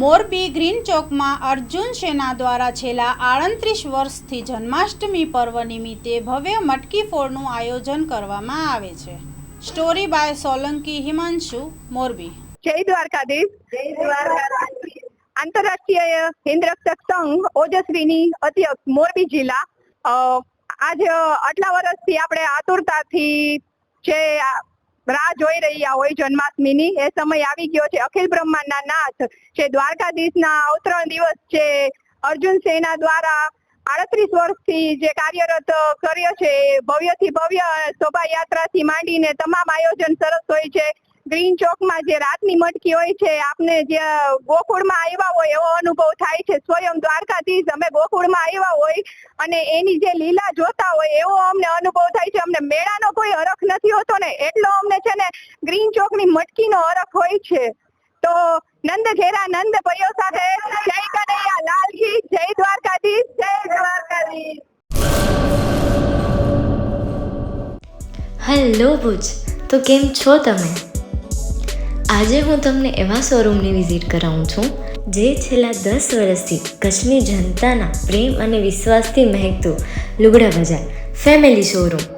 Morbi green ચોકમાં અર્જુન સેના દ્વારા છેલ્લા આડત્રીસ વર્ષથી જન્માષ્ટમી પર્વ નિમિત્તે ભવ્ય મટકી ફોડનું આયોજન કરવામાં આવે છે. Story by Solanki Himanshu Morbi. જય દ્વારકાધીશ. જય આંતરરાષ્ટ્રીય હિન્દ રક્ષક સંઘ ઓજસ્વીની અધ્યક્ષ મોરબી જિલ્લા આજે આટલા વર્ષથી આપણે આતુરતાથી જે રાહ જોઈ રહ્યા હોય જન્માષ્ટમીની. એ સમય આવી ગયો છે. અખિલ બ્રહ્માંડના નાથ છે, દ્વારકાધીશના અવતરણ દિવસ છે. અર્જુન સેના દ્વારા આડત્રીસ વર્ષથી જે કાર્યરત કર્યો છે ભવ્યથી ભવ્ય શોભાયાત્રાથી માંડીને તમામ આયોજન સરસ હોય છે. ગ્રીન ચોકમાં જે રાતની મટકી હોય છે, આપને જે ગોકુળમાં આવ્યા હોય એવો અનુભવ થાય છે. સ્વયં દ્વારકાધીશ અમે ગોકુળમાં આવ્યા હોય અને એની જે લીલા જોતા હોય એવો અમને અનુભવ થાય છે અમને મેળાનો કોઈ હરખ હતો ને, એટલો અમને છે ને ગ્રીન ચોકની મટકીનો અરખ હોય છે. તો નંદ ઘેરા નંદ ભયો સાથે, જય કનૈયા લાલજી, જય દ્વારકાધીશ જય દ્વારકાધીશ. હેલો ભુજ, તો કેમ છો તમે? આજે હું તમને એવા શોરૂમની વિઝિટ કરાવું છું, જે છેલ્લા દસ વર્ષથી કચ્છની જનતાના પ્રેમ અને વિશ્વાસથી મહેકતું લુગડા બજાર, ફેમિલી શોરૂમ.